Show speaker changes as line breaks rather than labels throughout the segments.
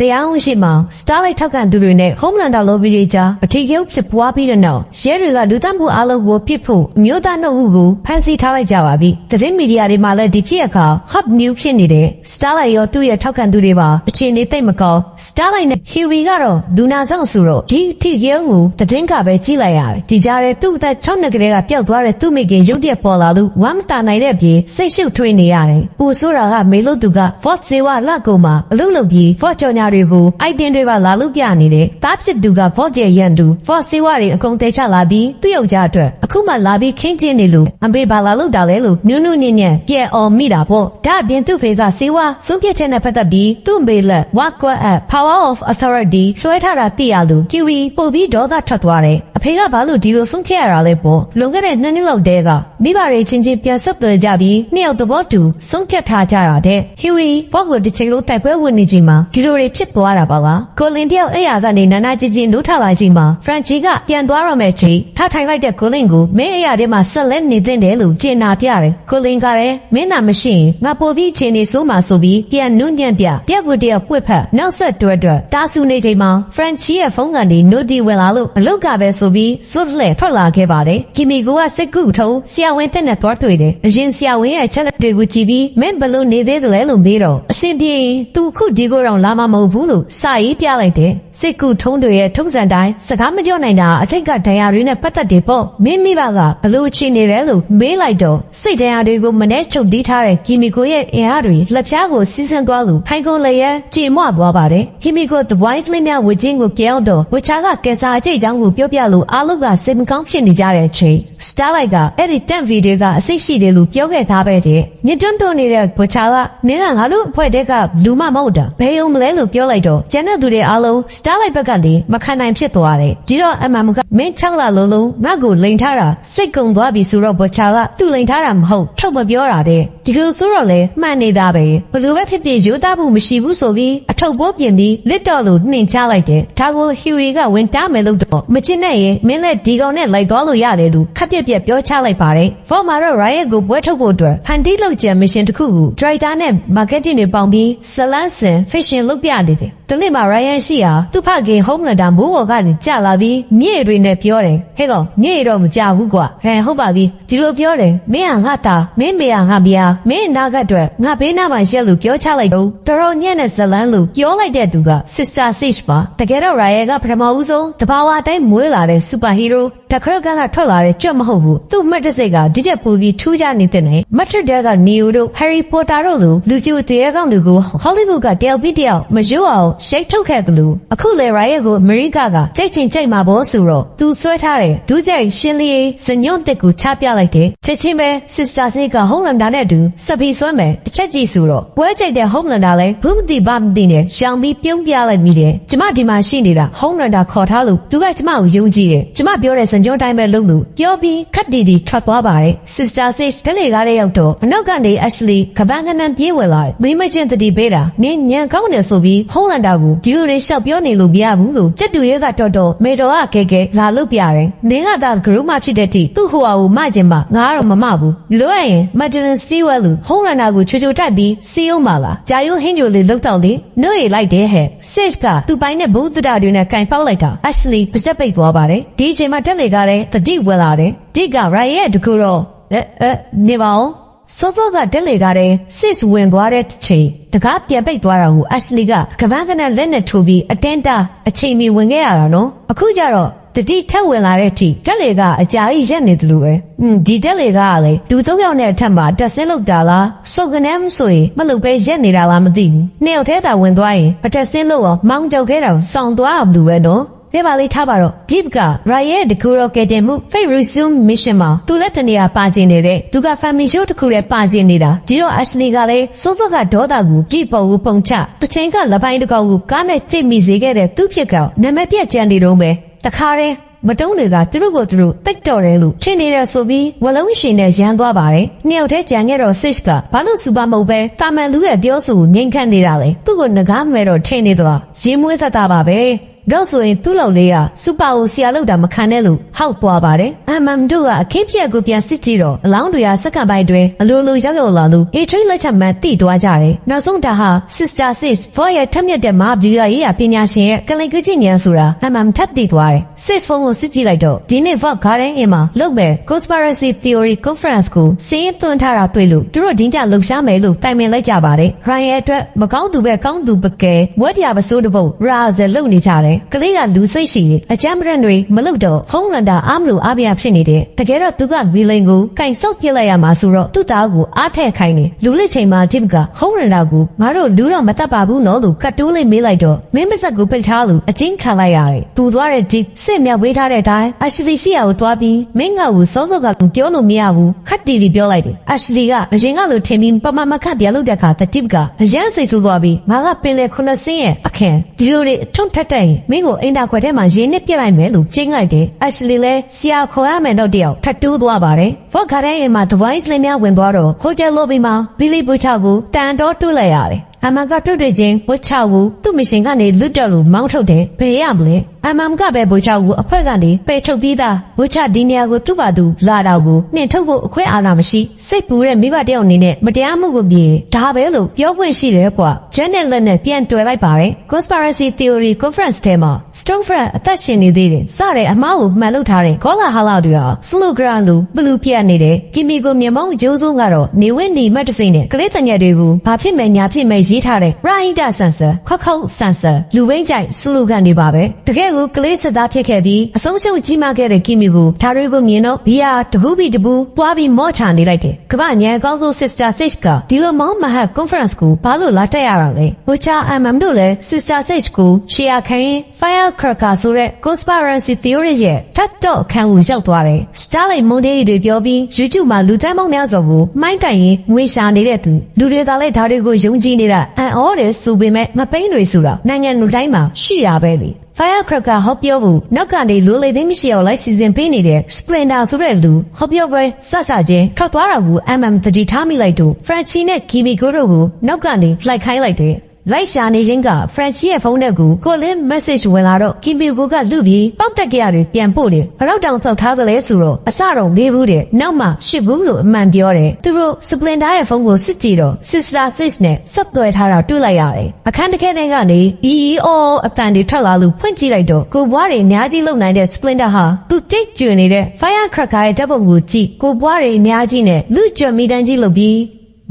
တရားဝင်ရှိမှာ Starlight ထောက်ခံသူတွေနဲ့ Homelander lobby တွေကြားအထီးကျုပ်ဖြစ်ပွားပြီးတဲ့နောက်ရဲတွေကလူသတ်မှုအလုံးကိုပြစ်ဖို့အမျိုးသားနှုတ်ဦးကိုဖမ်းဆီးထားလိုက်ကြပါပြီ။သတင်းမီဒီယာတွေမှာလည်းဒီဖြစ်အခါ Hot News ဖြစ်နေတဲ့ Starlight ရောသူ့ရဲ့ထောက်ခံသူတွေပါအခြေအနေသိပ်မကောင်း Starlight နဲ့ Huey ကတော့လူနာဆောင်ဆိုတော့ဒီအထီးကျုပ်ကိုသတင်းကပဲကြည့်လိုက်ရတယ်။ဒီကြားထဲသူ့အသက်6နှစ်ကလေးကပျောက်သွားတဲ့သူ့မိခင်ရုတ်တရက်ပေါ်လာလို့ဝမ်းမတာနိုင်တဲ့အပြင်စိတ်ရှုပ်ထွေးနေရတယ်။ပူဆိုတာကမေလို့သူက Fort ဇေဝလက်ကုံမှာအလုပ်လုပ်ပြီး Fort ကြော်ညာတွေကို item တွေပါလာလို့ပြနေတယ်။တားဖြစ်သူက Fort ရဲ့ရန်သူ Fort ဇေဝတွေအကုန်တဲချလာပြီးသူ့ယောက်ျားအတွက်အခုမှလာပြီးခင်းကျင်းနေလို့အမေဘာလာလို့တာလဲလို့နူးနူးညံ့ညံ့ပြန်အောင်မိတာပေါ့။ဒါအပြင်သူ့ဖေကဇေဝဆုံးဖြတ်ချက်နဲ့ပတ်သက်ပြီးသူ့မေလက် What at Power of Authority လွှဲထားတာသိရလို့ Kiwi ပို့ပြီးဒေါသထွက်သွားတယ်။အဖေကဘာလို့ဒီလိုဆုံးဖြတ်ရတာလဲပေါ့။လွန်ခဲ့တဲ့နှစ်နှစ်လောက်တည်းကမိဘတွေချင်းချင်းပြန်ဆက်သွယ်ကြပြီးနှစ်ယောက်သဘောတူဆုံးဖြတ်ထားကြတာတဲ့။ Huey Fog ကိုဒီချိန်လုံးတိုက်ပွဲဝင်နေချိန်မှာဒီလိုတွေဖြစ်သွားတာပါလား။ကိုလင်တယောက်အဲ့ရကနေနာနာချင်းချင်းနိုးထလာချိန်မှာ Francie ကပြန်သွားရမယ်ချိန်ထားထိုင်လိုက်တဲ့ကိုလင်ကိုမင်းအဲ့ရထဲမှာဆက်လက်နေသင့်တယ်လို့ကျင်နာပြတယ်။ကိုလင်ကလည်းမင်းသာမရှိရင်ငါပို့ပြီးချင်းနေဆိုးမှဆိုပြီးပြန်နုညံ့ပြတယောက်ကိုတယောက်ပွက်ဖက်နောက်ဆက်တွဲတွဲတားဆူနေချိန်မှာ Francie ရဲ့ဖုန်းကနေ note ဝင်လာလို့အလုတ်ကပဲဆိုပြီးစွတ်လှဲထွက်လာခဲ့ပါတယ်။ကီမီကိုကစိတ်ကူထုံဆရာဝန်တက်နဲ့တွားတွေ့တယ်။အရင်ဆရာဝန်ရဲ့ချက်လက်တွေကိုကြည့်ပြီးမင်းဘလို့နေသေးတယ်လဲလို့မေးတော့အရှင်ပြေရင်သူခုဒီကိုတော့လာမှာမဟုတ်ဘူးလို့စာရေးပြလိုက်တယ်။စိတ်ကူထုံးတွေရဲ့ထုံးစံတိုင်းစကားမပြောနိုင်တာအထိတ်ကဒဏ်ရာတွေနဲ့ပတ်သက်တယ်ပေါ့။မင်းမိဘကဘလို့ချီနေတယ်လို့မေးလိုက်တော့စိတ်ဒဏ်ရာတွေကိုမနဲ့ချုပ်တီးထားတဲ့ကီမီကိုရဲ့အင်အားတွေလက်ဖြားကိုစီးဆင်းသွားလို့ဖိုင်ကုန်းလည်းရဲ့ကြေမွသွားပါတယ်။ကီမီကို The Wise လေးများဝချင်းကိုကြောက်တော့ဝချာကကဲစာအကျိတ်ချောင်းကိုပြောပြလို့အားလုံးကစိတ်မကောင်းဖြစ်နေကြတဲ့အချိန် Starlight ကအဲ့ဒီတန့်ဗီဒီယိုကအစိတ်ရှိတယ်လို့ပြောခဲ့သားပဲတဲ့ညတွန်းတွန်းနေတဲ့ဝချာကနင်းကငါတို့အဖွဲ့တဲကလူမမဟုတ်တာဘယ်ုံမလဲလို့ပြောလိုက်တော့ကျန်တဲ့သူတွေအားလုံး Starlight ဘက်ကလေမခံနိုင်ဖြစ်သွားတယ်ဒီတော့အမှန်ကမင်းချောက်လာလုံးလုံးငါ့ကိုလိန်ထားတာစိတ်ကုံသွားပြီဆိုတော့ဝချာကသူ့လိန်ထားတာမဟုတ်ထုတ်မပြောတာတဲ့ဒီလိုဆိုတော့လေမှန်နေတာပဲဘလို့ပဲဖြစ်ဖြစ်ရိုးသားမှုမရှိဘူးဆိုပြီးအထုပ်ပိုးပြင်ပြီးလစ်တော်လို့နှင်ချလိုက်တယ်ဒါကိုဟီဝီကဝင်တားမယ်လို့တော့မချစ်နဲ့ရင်မင်းလည်းဒီကောင်နဲ့လိုက်သွားလို့ရတယ်လို့ခက်ပြက်ပြက်ပြောချလိုက်ပါတယ်ဖော်မာတော့ Riot ကိုပွဲထုတ်ဖို့အတွက်ဖန်တီးလုပ်ကြံမရှင်တစ်ခုကို Driver နဲ့ Marketing တွေပေါင်းပြီးဇလန်းစင် Fashion လုပ်ပြနေတယ် တနေ့မှာ Ryan ရှိဟာသူ့ဖခင် Homelander မိုးပေါ်ကနေကြလာပြီးမြေတွေနဲ့ပြောတယ်ဟဲ့ကောင်မြေတော့မကြဘူးကွာဟဲ့ဟုတ်ပါပြီဒီလိုပြောတယ်မင်းဟာငါတာမင်းမေဟာငါမယားမင်းအနာဂတ်အတွက်ငါဘေးနားမှာရက်လို့ပြောချလိုက်တော့တော်တော်ညံ့တဲ့ဇလန်းလို့ပြောလိုက်တဲ့သူက Sister Sage ပါတကယ်တော့ Ryan ကပထမဦးဆုံးတဘာဝအတိုင်းမွေးလာတဲ့ Superhero တခရကကထွက်လာတဲ့ကြွတ်မဟုတ်ဘူးသူ့မှတ်တစိတ်ကဒီချက်ပူပြီးထူးခြားနေတဲ့နဲ့မတ်ထတဲ့က Neo တို့ Harry Potter တို့လိုလူကျူတရားကောင်တွေကို Hollywood ကတယောက်ပြီးတယောက်မယိုးအောင်ရှိတ်ထုတ်ခဲ့တယ်လို့အခုလေ Riot ကို America ကကြိတ်ချင်ကြိတ်မှာဘောဆိုတော့သူဆွဲထားတဲ့ဒူးကြိုက်ရှင်းလီစညွန့်တက်ကိုချပြလိုက်တယ်ချက်ချင်းပဲ Sister Sage က Homelander နဲ့အတူစပီဆွဲမယ်တစ်ချက်ကြည့်ဆိုတော့ပွဲကြိတ်တဲ့ Homelander လည်းဘူးမတိဘာမတိနဲ့ရှောင်ပြီးပြုံးပြလိုက်မိတယ်ကျမဒီမှာရှိနေတာ Homelander ခေါ်ထားလို့သူကကျမကိုယုံကြည်တယ်ကျမပြောတဲ့စညွန့်တိုင်းပဲလုပ်လို့ပြောပြီးခတ်တီတီထွက်သွားပါတယ် Sister Sage တလေကားတဲ့ရောက်တော့အနောက်ကနေ Ashley ကပန်းကနန်ပြေးဝင်လာတယ်မိမချင်းတတိပေးတာနင်းညံကောင်းတယ်ဆိုပြီး Homelander ကိုဒီလိုတွေရှောက်ပြောနေလို့မရဘူးလို့ကြက်တူရဲကတော်တော်မေတော်ကကဲကဲလာလို့ပြတယ်နင်းကသာဂရုမဖြစ်တဲ့အထိသူ့ဟိုဟာကိုမကျင်မငါကတော့မမဘူးလိုအပ်ရင် Madeline Stewart လို့ Homelander ကိုချိုချိုတိုက်ပြီးစီးအောင်ပါလားဂျာယိုဟင်းဂျိုလေးလုတ်တော့လေနှွေလိုက်တယ်ဟဲ့ Sage ကသူ့ပိုင်နဲ့ဘုဒ္ဓတာတွေနဲ့ကင်ပေါက်လိုက်တာ Ashley ပါစက်ပိတ်သွားပါတယ်ဒီအချိန်မှာတက်လေကလည်းတတိဝက်လာတယ်ဒီက Riot ရဲ့တကူတော့အဲအဲနေပါအောင် စောစောကတက်လေကားတဲ့စစ်ဝင်သွားတဲ့ချိန်တကားပြန်ပိတ်သွားတာကို Ashley ကကပန်းကနလက်နဲ့ထိုးပြီးအတင်းတာအချိန်မီဝင်ခဲ့ရတာနော်အခုကျတော့တတိထက်ဝင်လာတဲ့အထိတက်လေကအကြာကြီးရက်နေတယ်လို့ပဲอืมဒီတက်လေကကလေလူသုံးယောက်နဲ့အထက်မှာတက်ဆင်းလောက်တာလားစုပ်ကနေမဆိုရင်မလုပ်ပဲရက်နေတာလားမသိဘူးနှစ်ယောက်ထဲတာဝင်သွားရင်အတက်ဆင်းလို့အောင်မောင်းကြောက်ခဲ့တာစောင့်သွားအောင်လို့ပဲနော် ဖေးပါလေးထားပါတော့ Deep က Riot တကူရောကဲတင်မှု Fate Resume Mission မှာသူလက်တနေရာပါကျင်နေတဲ့သူက Family Show တခုနဲ့ပါကျင်နေတာဒီတော့ Ashley ကလည်းစိုးစိုးကဒေါသကို Deep ပေါ်ကိုပုံချတစ်ချိန်ကလပိုင်းတစ်ကောင်ကိုကားနဲ့ကြိတ်မိစေခဲ့တဲ့သူ့ဖြစ်ကောင်နာမည်ပြတ်ကြံနေတော့ပဲတခါတည်းမတုံးတွေကသူတို့ကိုသူတို့တိတ်တော်တယ်လို့ထင်နေတယ်ဆိုပြီးဝလုံးရှင်နဲ့ရန်သွားပါတယ်။နှစ်ယောက်တည်းကြံခဲ့တော့ Sage ကဘာလို့စူပါမဟုတ်ပဲတာမန်လူရဲ့ပြောဆိုငိမ့်ခန့်နေတာလဲ။သူ့ကိုငကားမဲ့တော့ထင်နေသလား။ရေမွေးသက်တာပါပဲ။ တော့ဆိုရင်သူ့လောက်လေးကစူပါကိုဆရာလောက်တာမခံနဲ့လို့ဟောက်သွားပါတယ်အမ်မမ်တို့ကအခင်းပြက်ကိုပြန်စစ်ကြည့်တော့အလောင်းတွေကစက္ကန့်ပိုင်းတွင်အလိုလိုရောက်ရောက်လာလို့အေထရိလက်ချက်မှန်တိသွားကြတယ်နောက်ဆုံးဒါဟာ Sister Sis ဘောရဲ့ထက်မြက်တဲ့မဗျူရာရေးရပညာရှင်ရဲ့ကလိန်ကကြည့်ဉာဏ်ဆိုတာအမ်မမ်ထပ်တိသွားတယ် Sis ဖုန်းကိုစစ်ကြည့်လိုက်တော့ဒီနေ့ Vogue Garden အင်းမှာလုပ်မဲ့ Conspiracy Theory Conference ကိုစင်းသွင်းထားတာတွေ့လို့သူတို့ဒင်းကြလှုပ်ရှားမယ်လို့တိုင်ပင်လိုက်ကြပါတယ်။ Ryan ရဲ့အတွက်မကောင်းသူပဲကောင်းသူပကယ်ဝက်ပြပစိုးတစ်ပုတ် Raz လုံနေကြတယ်။ကလေးကလူစိတ်ရှိတယ်အကြမ်းပရန်တွေမလုပ်တော့ဟုံးလန်တာအားမလို့အားပြဖြစ်နေတယ်။တကယ်တော့သူကဗီလိန်ကိုကင်ဆုပ်ပြစ်လိုက်ရမှာဆိုတော့သူ့သားကိုအားထည့်ခိုင်းတယ်။လူလက်ချိန်မှာ Tim ကဟုံးလန်တာကိုငါတို့လူတော့မတတ်ပါဘူးနော်လို့ကတ်တိုးလေးမေးလိုက်တော့မင်းမဆက်ကိုပိတ်ထားလို့အချင်းခံလိုက်ရတယ်။ပူသွားတဲ့ Deep စစ်မြဝေးထားတဲ့အတိုင်းအရှိလီရှိရာကိုတွားပြီးမင်းငါ့ကိုစောစောကပြောလို့မရဘူးခတ်တီလီပြောလိုက်တယ်။အရှိလီကအရင်ကလိုထင်ပြီးပမမခတ်ပြလို့တဲ့အခါတတိပကအရန်စိတ်ဆိုးသွားပြီးငါကပင်လေခုနှစ်စင်းရဲ့အခင်ဒီလိုတွေအထွန်းထက်တဲ့ရင်မင်းကိုအိမ်တာခွက်ထဲမှာရင်းနစ်ပြစ်လိုက်မယ်လို့ကျင်းလိုက်တယ်။အရှိလီလည်းဆရာခေါ်ရမယ်တော့တယောက်ထတ်တူးသွားပါတယ်။ဖော့ခါတဲ့အိမ်မှာ device လေးများဝင်သွားတော့ဟိုတယ် lobby မှာဘီလီဘူချာကိုတန်တော့တွေ့လိုက်ရတယ်။အမကတွေ့တွေ့ချင်းဝချဝူသူ့မရှင်ကနေလွတ်တော့လို့မောင်းထုတ်တယ်ဘယ်ရမလဲအမမ်ကပဲဝချဝူအဖွဲကနေပယ်ထုတ်ပြီးသားဝချဒီနေရာကိုသူ့ဘာသူလာတော့ကိုနှင်ထုတ်ဖို့အခွင့်အာဏာမရှိစိတ်ပူတဲ့မိဘတယောက်အနေနဲ့မတရားမှုကိုပြေဒါပဲလို့ပြောခွင့်ရှိတယ်ကွာဂျန်နဲ့လက်နဲ့ပြန်တွေ့လိုက်ပါတယ် conspiracy theory conference ထဲမှာ Stonefront အသက်ရှင်နေသေးတယ်စတဲ့အမားကိုမှန်လုပ်ထားတဲ့ကောလာဟာလာတွေဟာ slogan လို့ဘလူးပြတ်နေတယ်ကီမီကိုမြေမောင်းဂျိုးစုံကတော့နေဝင်းနေမတ်တစိမ့်နဲ့ကလေးတညက်တွေကိုဘာဖြစ်မယ်ညာဖြစ်မယ်ရေးထားတဲ့ right ဆန်ဆာခွက်ခုတ်ဆန်ဆာလူဝိမ့်ကြိုက် slogan တွေပါပဲတကယ်ကိုကလေးစစ်သားဖြစ်ခဲ့ပြီးအဆုံးရှုံးကြီးမားခဲ့တဲ့ကီမီကိုဒါတွေကိုမြင်တော့ဘီယာတပူးပြီးတပူးပွားပြီးမော့ချနေလိုက်တယ်ကမ္ဘာညံကောင်းဆုံး sister sage ကဒီလိုမောင်းမဟတ် conference ကိုဘာလို့လာတက်ရတာလဲဟိုချာအမ်မမ်တို့လည်း sister sage ကို share ခိုင်း firecracker ဆိုတဲ့ conspiracy theory ရဲ့ထတ်တော့အခန်းကိုရောက်သွားတယ် starlight monday တွေပြောပြီး youtube မှာလူတန်းပေါင်းများစွာကိုမှိုင်းတိုင်ရင်ငွေရှာနေတဲ့သူလူတွေကလည်းဒါတွေကိုယုံကြည်နေတာအန်အော်တယ်ဆိုပေမဲ့မပိန်းတွေဆိုတာနိုင်ငံလူတိုင်းမှာရှိတာပဲလေ Firecracker ဟောပြောဘူးနောက်ကနေလူလေသိမ်းမရှိအောင်လိုက်စီစဉ်ပေးနေတဲ့ Splendor ဆိုတဲ့လူဟောပြောပွဲစဆချင်းထွက်သွားတာကို MM တတိထားမိလိုက်တော့ Franchi နဲ့ Kimiko တို့ကိုနောက်ကနေလိုက်ခိုင်းလိုက်တယ် လိုက်ရှာနေခြင်းက French ရဲ့ဖုန်းထဲကိုကိုလင်း message ဝင်လာတော့ Kimiko ကလူပြီးပေါက်တက်ကြရတယ်ပြန်ပို့တယ်ဘလောက်တောင်သောက်ထားသလဲဆိုတော့အစတော့လေးဘူးတဲ့နောက်မှရှစ်ဘူးလို့အမှန်ပြောတယ်သူတို့ Splendor ရဲ့ဖုန်းကိုစစ်ကြည့်တော့ Sister Six နဲ့ဆက်သွယ်ထားတာတွေ့လိုက်ရတယ်အခန်းတစ်ခဲထဲကနေ EEO အတန်တွေထွက်လာလို့ဖွင့်ကြည့်လိုက်တော့ကိုဘွားတွေအများကြီးလုံနိုင်တဲ့ Splendor ဟာသူတိတ်ကျွနေတဲ့ Firecracker ရဲ့ဓာတ်ပုံကိုကြည့်ကိုဘွားတွေအများကြီးနဲ့လူကြွမီတန်းကြီးလုပ်ပြီး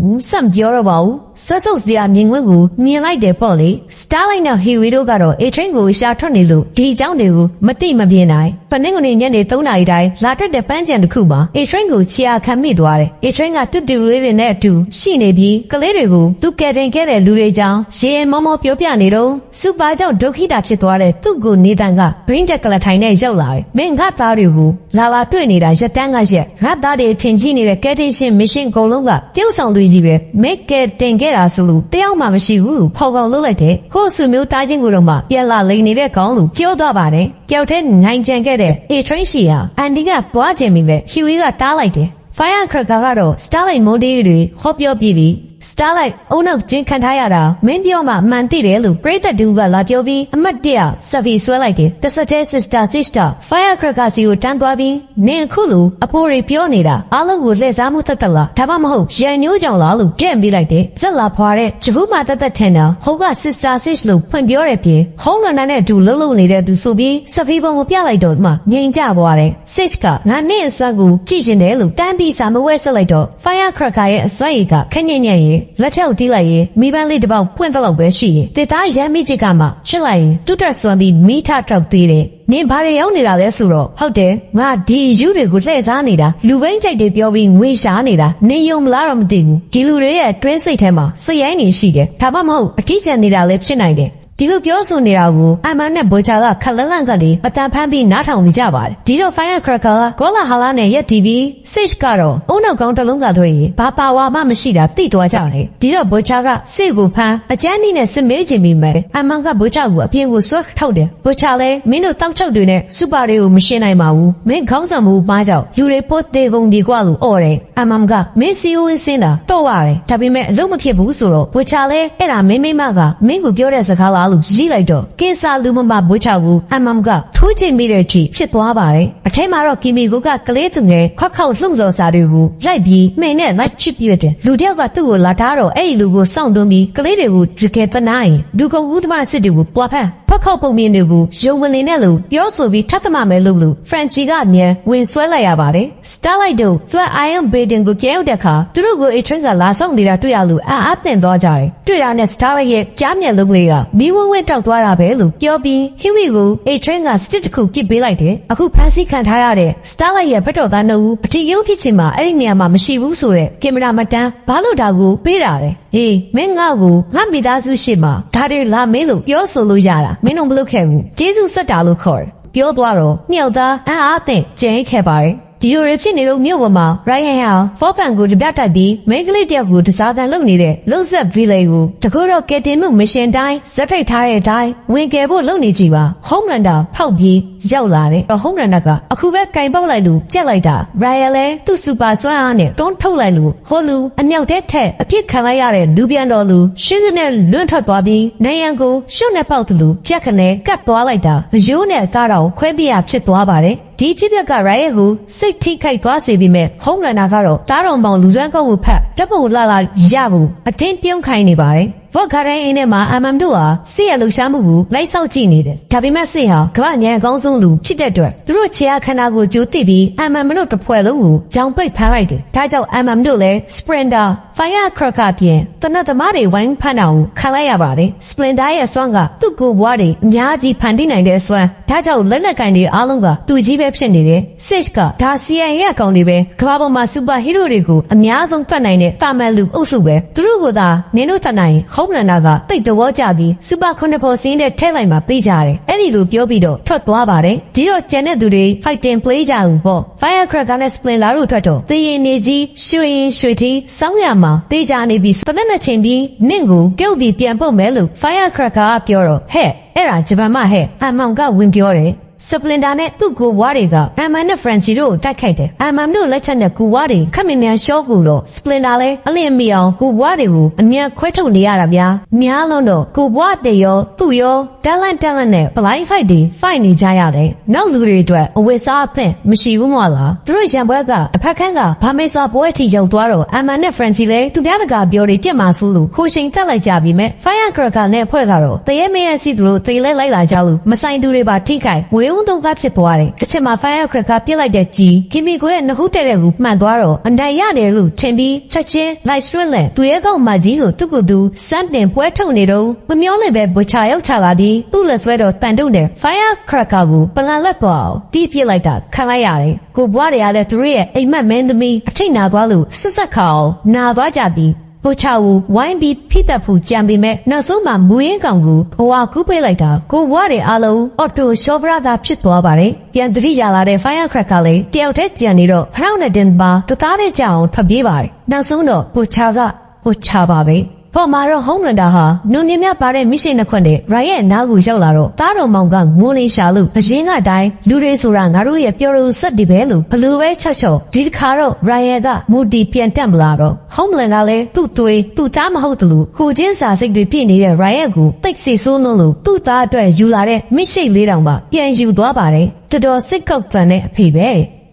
ဘူးစံပြောတော့ပါဘူး ဆက်စုပ်စရာမြင်ကွင်းကိုမြင်လိုက်တယ်ပေါ့လေ Starlight နဲ့ Huey တို့ကတော့ A train ကိုရှာထွက်နေလို့ဒီအကြောင်းတွေကိုမသိမပြင်းနိုင်ဖနင်းကနေညနေ3နာရီတိုင်းလာတက်တဲ့ပန်းချံတစ်ခုမှာ A train ကိုချီအားခံမိသွားတယ် A train ကတူတူလေးတွေနဲ့အတူရှိနေပြီးကလေးတွေကိုသူကယ်တင်ခဲ့တဲ့လူတွေကြောင့်ရေရင်မောမောပြောပြနေတော့စူပါကြောင့်ဒုက္ခိတာဖြစ်သွားတဲ့သူ့ကိုနေတန်ကဘိန်းတက်ကလထိုင်နဲ့ရောက်လာတယ်မင်းငါသားတွေကိုလာလာတွေ့နေတာရက်တန်းကရက်ငါသားတွေထင်ကြီးနေတဲ့ကယ်တင်ရှင်မစ်ရှင်အကုန်လုံးကတယောက်ဆောင်တွေကြီးပဲမိတ်ကယ်တင်ခဲ့တာဆိုလို့တယောက်မှမရှိဘူးလို့ဖော်ကောင်လုပ်လိုက်တယ်ကို့ဆွေမျိုးသားချင်းကိုတော့မှပြန်လာလိန်နေတဲ့ခေါင်းလူပြောသွားပါတယ်ပျောက်တဲ့နိုင်ကြံခဲ့တဲ့ A train ရှိဟာအန်ဒီကပွားခြင်းမိပဲ Huey ကတားလိုက်တယ် Firecracker ကတော့ Starlight Monday တွေဟောပြောပြပြီး Starlight အုံနောက်ကျင်းခံထားရတာမင်းပြောမှအမှန်သိတယ်လို့ပရိသတ်တူကလာပြောပြီးအမတ်တရဆက်ပြီးဆွဲလိုက်တယ်တစ်ဆက်တည်း Sister Sister Firecracker စီကိုတန်းသွားပြီးနင်အခုလိုအဖိုးတွေပြောနေတာအားလုံးကိုလှည့်စားမှုတတ်တလားဒါမှမဟုတ်ရန်ညိုးကြောင်လားလို့ကြံ့ပေးလိုက်တယ်ဇက်လာဖွာတဲ့ဂျပူးမှာတတ်တတ်ထင်တာဟိုက Sister Sis လို့ဖွင့်ပြောတဲ့ပြင်ဟုံးလန်နာနဲ့အတူလှုပ်လှုပ်နေတဲ့သူဆိုပြီးစဖီပုံကိုပြလိုက်တော့မှငြိမ်ကြသွားတယ် Sis ကငါနဲ့အစွမ်းကိုကြည့်ကျင်တယ်လို့တန်းပြီးစာမဝဲဆက်လိုက်တော့ Firecracker ရဲ့အစွမ်းရည်ကခက်ညံ့ညံ့ရင်လက်ထောက်တီးလိုက်ရင်မိပန်းလေးတစ်ပေါက်ပွင့်တော့ပဲရှိရင်တေသားရမ်းမိချစ်ကမှချစ်လိုက်ရင်တူတက်စွမ်းပြီးမိထထောက်သေးတယ်နင်ဘာတွေရောက်နေတာလဲဆိုတော့ဟုတ်တယ်ငါဒီယူတွေကိုလှည့်စားနေတာလူဘိန်းကြိုက်တွေပြောပြီးငွေရှာနေတာနင်ယုံမလားတော့မသိဘူးဒီလူတွေရဲ့တွင်းစိတ်ထဲမှာစိတ်ရိုင်းနေရှိတယ်ဒါမှမဟုတ်အထီးကျန်နေတာလည်းဖြစ်နိုင်တယ် ဒီလိုပြောဆိုနေတာကိုအမန်နဲ့ဘောချာကခလလန့်ကလေးအတန်ဖမ်းပြီးနားထောင်နေကြပါတယ်ဒီတော့ Firecracker ကဂေါလာဟာလာနဲ့ရက်တီဗီ Sage ကတော့အုံနောက်ကောင်းတစ်လုံးကသွေးရင်ဘာပါဝါမှမရှိတာသိသွားကြတယ်ဒီတော့ဘောချာကစိတ်ကိုဖမ်းအကျန်းနီးနဲ့စစ်မေးခြင်းပြီးမယ်အမန်ကဘောချာကိုအပြင်ကိုဆွဲထုတ်တယ်ဘောချာလည်းမင်းတို့တောက်ချုပ်တွေနဲ့စူပါတွေကိုမရှင်းနိုင်ပါဘူးမင်းခေါင်းဆောင်မှုပါကြောင့်လူတွေပို့သေးကုန်ဒီကွာလို့អော်တယ်အမန်ကမင်းစီယိုဝင်းစင်းတာတော့ရတယ်ဒါပေမဲ့အလုပ်မဖြစ်ဘူးဆိုတော့ဘောချာလည်းအဲ့ဒါမင်းမိမကမင်းကိုပြောတဲ့စကားလားလို့ရီးလိုက်တော့ကင်းစာလူမမဘွေးချဘူးအမမ်ကထိုးချိန်မိတဲ့အထိဖြစ်သွားပါတယ်အထဲမှာတော့ကီမီကိုကကလေးသူငယ်ခွက်ခေါက်လှုံ့ဆော်စာတွေကိုရိုက်ပြီးမှိန်နဲ့လိုက်ချစ်ပြည့်တယ်လူတယောက်ကသူ့ကိုလာထားတော့အဲ့ဒီလူကိုစောင့်တွန်းပြီးကလေးတွေကိုကြကဲတနာရင်ဒုကဝုသမစစ်တွေကိုပွားဖက်ခွက်ခေါက်ပုံမြင်တွေကိုယုံဝင်နေတဲ့လူပြောဆိုပြီးထပ်သမမယ်လို့လူဖရန်ချီကအမြန်ဝင်ဆွဲလိုက်ရပါတယ်စတားလိုက်တို့သူကအိုင်ယွန်ဘေဒင်ကိုကျဲရောက်တဲ့အခါသူတို့ကိုအထရင်းကလာဆောင်နေတာတွေ့ရလို့အာအပ်တင်သွားကြတယ်တွေ့တာနဲ့စတားလိုက်ရဲ့ကြားမျက်လုံးလေးကမီးဝန်းဝန်းတောက်သွားတာပဲလို့ပြောပြီးဟီဝီကိုအထရင်းကစတစ်တစ်ခုပစ်ပေးလိုက်တယ်အခုဖန်ဆီးခံထားရတဲ့စတားလိုက်ရဲ့ဘက်တော်သားနှစ်ဦးအထီးရုပ်ဖြစ်ချင်မှာအဲ့ဒီနေရာမှာမရှိဘူးဆိုတဲ့ကင်မရာမတန်းဘာလို့ဒါကိုပေးတာလဲဟေးမင်းငါ့ကိုငါမိသားစုရှိမှာဒါတွေလာမင်းလို့ပြောဆိုလို့ရတာမင်းတို့မလုပ်ခဲ့ဘူးကျေးဇူးဆက်တာလို့ခေါ်တယ်ပြောသွားတော့မြောက်သားအံ့အားသင့်ကျင်းခဲ့ပါတယ် ဒီလိုရဖြစ်နေလို့မြို့ပေါ်မှာရိုင်းဟန်ဟာဖောဖန်ကိုတပြတ်တိုက်ပြီးမိန်းကလေးတယောက်ကိုတစားကန်လုပ်နေတဲ့လုံဆက်ဗီလေကိုတကူတော့ကက်တင်မှုမရှင်တိုင်းဇက်ထိတ်ထားတဲ့အတိုင်းဝင်ကယ်ဖို့လုပ်နေကြပါဟုံးလန်တာဖောက်ပြီးရောက်လာတယ်ဟုံးလန်တာကအခုပဲကင်ပေါက်လိုက်လို့ကြက်လိုက်တာရိုင်ယယ်လည်းသူ့စူပါစွမ်းအားနဲ့တွန်းထုတ်လိုက်လို့ဟိုလူအမြောက်တဲ့ထက်အပြစ်ခံလိုက်ရတဲ့လူပြန်တော်လူရှင်းစနဲ့လွန့်ထွက်သွားပြီးနိုင်ရန်ကိုရှုပ်နဲ့ပေါက်သူလူပြက်ခနဲ့ကတ်သွားလိုက်တာရိုးနဲ့ကားတော်ခွဲပြရဖြစ်သွားပါတယ် ဒီဖြစ်ပျက်ကရိုင်ရဲ့ကိုစိတ်ထိခိုက်သွားစေပြီးမဲ့ဟုံးလန်နာကတော့တားတော်မောင်လူစွမ်းကောက်ကိုဖတ်တပ်ပုံလာလာရဘူးအတင်းပြုံးခိုင်းနေပါတယ် ဘော့ခရိုင်းအင်းထဲမှာအမမ်တို့ဟာစစ်ရလှူရှားမှုကိုလိုက်ဆောက်ကြည့်နေတယ်ဒါပေမဲ့စစ်ဟာကမ္ဘာညံအကောင်းဆုံးလူဖြစ်တဲ့အတွက်သူတို့ခြေအခန္ဓာကိုကြိုသိပြီးအမမ်တို့တစ်ဖွဲ့လုံးကိုကြောင်ပိတ်ဖမ်းလိုက်တယ်ဒါကြောင့်အမမ်တို့လည်း Sprinter Firecracker ပြင်တနတ်သမားတွေဝိုင်းဖမ်းတာကိုခံလိုက်ရပါတယ် Splinter ရဲ့စွမ်းကသူ့ကိုယ်ဘွားတွေအများကြီးဖန်တီးနိုင်တဲ့စွမ်းဒါကြောင့်လက်နက်ကင်တွေအားလုံးကသူကြီးပဲဖြစ်နေတယ် Sage ကဒါ CIA ရဲ့အကောင်တွေပဲကမ္ဘာပေါ်မှာစူပါဟီးရိုးတွေကိုအများဆုံးဖတ်နိုင်တဲ့တာမန်လူအုပ်စုပဲသူတို့ကသာနင်းတို့ထနိုင်ဟုံးလန်နာကတိတ်တော်ကြပြီးစူပါခွန်နဖော်စင်းတဲ့ထဲလိုက်မှာပြေးကြတယ်အဲ့ဒီလိုပြောပြီးတော့ထွက်သွားပါတယ်ဒီတော့ကျန်တဲ့သူတွေ fighting play ကြအောင်ပေါ့ Firecracker နဲ့ Splinter တို့ထွက်တော့သေရင်နေကြီးရွှေရင်ရွှေတီစောင်းရမှာတေးကြနေပြီးတသက်နဲ့ချိန်ပြီးနင့်ကိုပြုတ်ပြီးပြန်ပုတ်မယ်လို့ Firecracker ကပြောတော့ဟဲ့အဲ့ဒါဂျပန်မဟဲ့အမောင်ကဝင်ပြောတယ် စပလင်တာနဲ့သူ့ကိုဝါတွေကအမ်မန်နဲ့ဖရန်ချီတို့ကိုတိုက်ခိုက်တယ်။အမ်မန်တို့လက်ချက်နဲ့ကိုဝါတွေခက်မြင်မြန်ရှော့ကူတော့စပလင်တာလည်းအလင်းမီအောင်ကိုဝါတွေကိုအမြန်ခွဲထုတ်နေရတာဗျာ။များလုံးတော့ကိုဝါတဲ့ရောသူ့ရောတန်လန်တန်လန်နဲ့ပလိုက်ဖိုက်တွေဖိုက်နေကြရတယ်။နောက်လူတွေအတွက်အဝတ်စားအသင့်မရှိဘူးမလား။သူတို့ရံပွဲကအဖက်ခန်းကဘာမေစာပွဲအထိရောက်သွားတော့အမ်မန်နဲ့ဖရန်ချီလည်းသူများတကာပြောတွေပြက်မှာဆိုလို့ခိုရှင်တက်လိုက်ကြပြီမဲ့ Firecracker နဲ့ဖွဲ့ကတော့တရေမရစီသူတို့တေလဲလိုက်လာကြလို့မဆိုင်သူတွေပါထိခိုက်ဝေဦးတုံကဖြစ်သွားတယ်တစ်ချက်မှာ Firecracker ပြစ်လိုက်တဲ့ကြီးကီမီကိုရဲ့နှခုတဲ့တဲ့ကိုမှန်သွားတော့အန်တိုင်ရတယ်လို့ထင်ပြီးချက်ချင်းလိုက်ဆွဲလက်သူရဲ့ကောင်မကြီးကိုသူ့ကိုယ်သူစမ်းတင်ပွဲထုတ်နေတော့မမျောလင့်ပဲဘွချာရောက်ချလာပြီးသူ့လက်ဆွဲတော့တန်တုံတယ် Firecracker ကိုပလန်လက်သွားအောင်တီးပြစ်လိုက်တာခံလိုက်ရတယ်ကိုဘွားတွေကလည်းသူတို့ရဲ့အိမ်မက်မင်းသမီးအထိတ်နာသွားလို့ဆွဆက်ခါအောင်နာသွားကြသည် ပိုချာဝဝိုင်းပြီးဖိတက်ဖို့ကြံပေမဲ့နောက်ဆုံးမှာမူရင်းကောင်ကိုဘဝကူးပေးလိုက်တာကိုဝတဲ့အားလုံးအော်တိုရှော့ဘရာသာဖြစ်သွားပါတယ်ပြန်သတိရလာတဲ့ Firecracker လေးတယောက်တည်းကြံနေတော့ဖရောင်းနဲ့တင်ပါတသားတဲ့ကြအောင်ထွက်ပြေးပါတယ်နောက်ဆုံးတော့ပိုချာကပိုချာပါပဲ ပေါ်မှာတော့ဟုံးလွန်တာဟာနုံမြမြပါတဲ့မိရှိနှစ်ခွက်နဲ့ရိုင်ရဲ့နားကိုရောက်လာတော့တားတော်မောင်ကငိုနေရှာလို့အရင်ကတိုင်းလူတွေဆိုတာငါတို့ရဲ့ပျော်ရည်ဆက်ဒီပဲလို့ဘလူပဲချက်ချော့ဒီတစ်ခါတော့ရိုင်ရဲ့ကမူတီပြန်တက်မလာတော့ဟုံးလွန်ကလည်းသူ့သွေးသူ့သားမဟုတ်တယ်လို့ကိုချင်းစာစိတ်တွေပြည့်နေတဲ့ရိုင်ရဲ့ကိုတိတ်ဆိတ်ဆိုးလို့လို့သူ့သားအတွက်ယူလာတဲ့မိရှိလေးတောင်ပါပြန်ယူသွားပါတယ်တော်တော်စိတ်ကောက်တန်တဲ့အဖေပဲ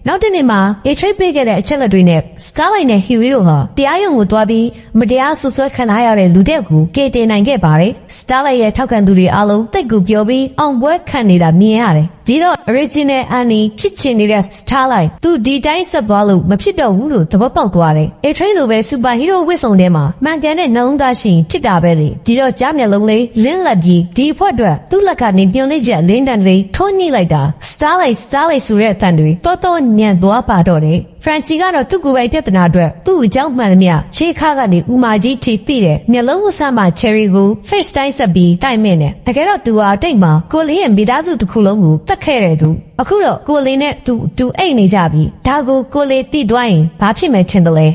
နောက်တစ်နေ့မှာ A trade ပေးခဲ့တဲ့အချက်လက်တွေနဲ့ Scarlet နဲ့ Huey တို့ဟာတရားရုံကိုတွားပြီးမတရားဆွဆွဲခံထားရတဲ့လူတဲ့ကိုကေတင်နိုင်ခဲ့ပါတယ်။ Starlight ရဲ့ထောက်ခံသူတွေအားလုံးတိတ်ကူပြောပြီးအောင်ပွဲခံနေတာမြင်ရတယ်။ဒီတော့ Original Annie ဖြစ်ချင်နေတဲ့ Starlight သူဒီတိုင်းဆက်သွားလို့မဖြစ်တော့ဘူးလို့သဘောပေါက်သွားတယ်။ A trade လိုပဲ Superhero ဝစ်စုံထဲမှာမှန်ကန်တဲ့နှလုံးသားရှင်ဖြစ်တာပဲလေ။ဒီတော့ကြားမျက်လုံးလေးလင်းလက်ပြီးဒီအဖွဲ့အတွက်သူ့လက်ကနေပြုံးလေးချက်လင်းတန်တွေထုံးညှိလိုက်တာ Starlight Starlight ဆိုတဲ့အတန်တွေတော်တော်ညံ့သွားပါတော့တယ်ဖရန်စီကတော့သူ့ကိုယ်ပိုင်ပြဿနာအတွက်သူ့အကြောင်းမှန်သမျှရှေးခါကနေဦးမာကြီးထိသိတဲ့မျက်လုံးဝဆမ်းမှာချယ်ရီကို face တိုင်းဆက်ပြီးတိုက်မြင့်တယ်တကယ်တော့သူဟာတိတ်မှာကိုလေးရဲ့မိသားစုတစ်ခုလုံးကိုတတ်ခဲ့တဲ့သူအခုတော့ကိုလေးနဲ့သူသူအိတ်နေကြပြီဒါကိုကိုလေးတိသွားရင်ဘာဖြစ်မယ်ထင်တယ်လဲ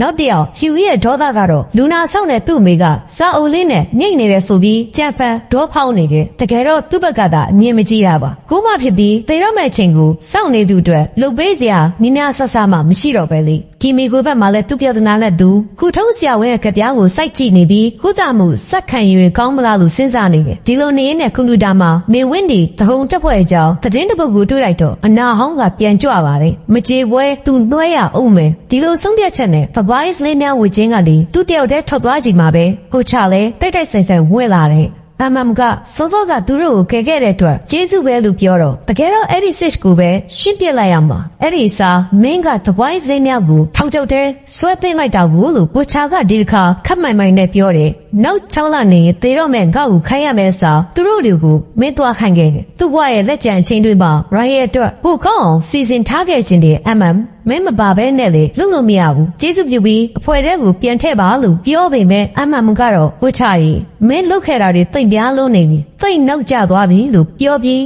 နောက်တစ်ယောက်ဟျူရဲ့ဒေါသကတော့လူနာဆောက်တဲ့သူ့အမေကစာအုပ်လေးနဲ့ညှိနေတယ်ဆိုပြီးကြံဖန်ဒေါဖောင်းနေတယ်တကယ်တော့သူ့ဘက်ကသာအမြင်မကြည့်တာပါကိုမဖြစ်ပြီးသေတော့မဲ့ချိန်ကိုစောင့်နေသူအတွက်လှုပ်ပေးစရာနီးနားဆဆမှမရှိတော့ပဲလေ ကီမီကိုဘက်မှာလည်းသူပြောသနာနဲ့သူခုထုံးဆရာဝန်ရဲ့ကြပြားကိုစိုက်ကြည့်နေပြီးကုသမှုစက်ခံယူရင်ကောင်းမလားလို့စဉ်းစားနေတယ်ဒီလိုနေရင်နဲ့ကွန်ပျူတာမှာမေဝင်းဒီသဟုံတက်ဖွဲ့အကြောင်းသတင်းတစ်ပုဒ်ကိုတွေ့လိုက်တော့အနာဟောင်းကပြန်ကြွပါတယ်မကြေပွဲသူနှွှဲရအောင်မယ်ဒီလိုဆုံးဖြတ်ချက်နဲ့ Fabrice လေးများဝေချင်းကလေသူတယောက်တည်းထွက်သွားကြည့်မှာပဲဟိုချလဲတိုက်တိုက်ဆိုင်ဆိုင်ဝင်လာတယ် အမမ်ကစောစောကသူတို့ကိုကယ်ခဲ့တဲ့အတွက်ကျေးဇူးပဲလို့ပြောတော့တကယ်တော့အဲ့ဒီ six ကိုပဲရှင်းပြလိုက်ရမှာအဲ့ဒီစာမင်းကတပွိုင်းစင်းမြောက်ကိုထောက်ကျုပ်တဲ့ဆွဲသိမ့်လိုက်တာဘူးလို့ဝချာကဒီတစ်ခါခတ်မိုင်မိုင်နဲ့ပြောတယ်နောက်ချောင်းလာနေရင်သေတော့မဲ့ငါ့ကိုခိုင်းရမယ်စာသူတို့တွေကိုမင်းသွားခိုင်းခဲ့တယ်သူ့ဘဝရဲ့လက်ကျန်အချင်းတွေမှာ Riot အတွက်ပိုကောင်းအောင်စီစဉ်ထားခဲ့ခြင်းတဲ့အမမ် မင်းမပါဘဲနဲ့လေလုံလို့မရဘူးကျေးဇူးပြုပြီးအဖွဲတဲ့ကိုပြန်ထည့်ပါလို့ပြောပေမဲ့အမမ်ကတော့ဝချာရီမင်းလုတ်ခဲ့တာတွေတိတ်ပြားလုံးနေပြီတိတ်နောက်ကျသွားပြီလို့ပြောပြီး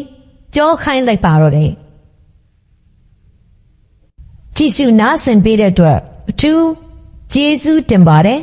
ကြောခိုင်းလိုက်ပါတော့တယ်ကြည်စုနားဆင်ပေးတဲ့အတွက်အထူးကျေးဇူးတင်ပါတယ်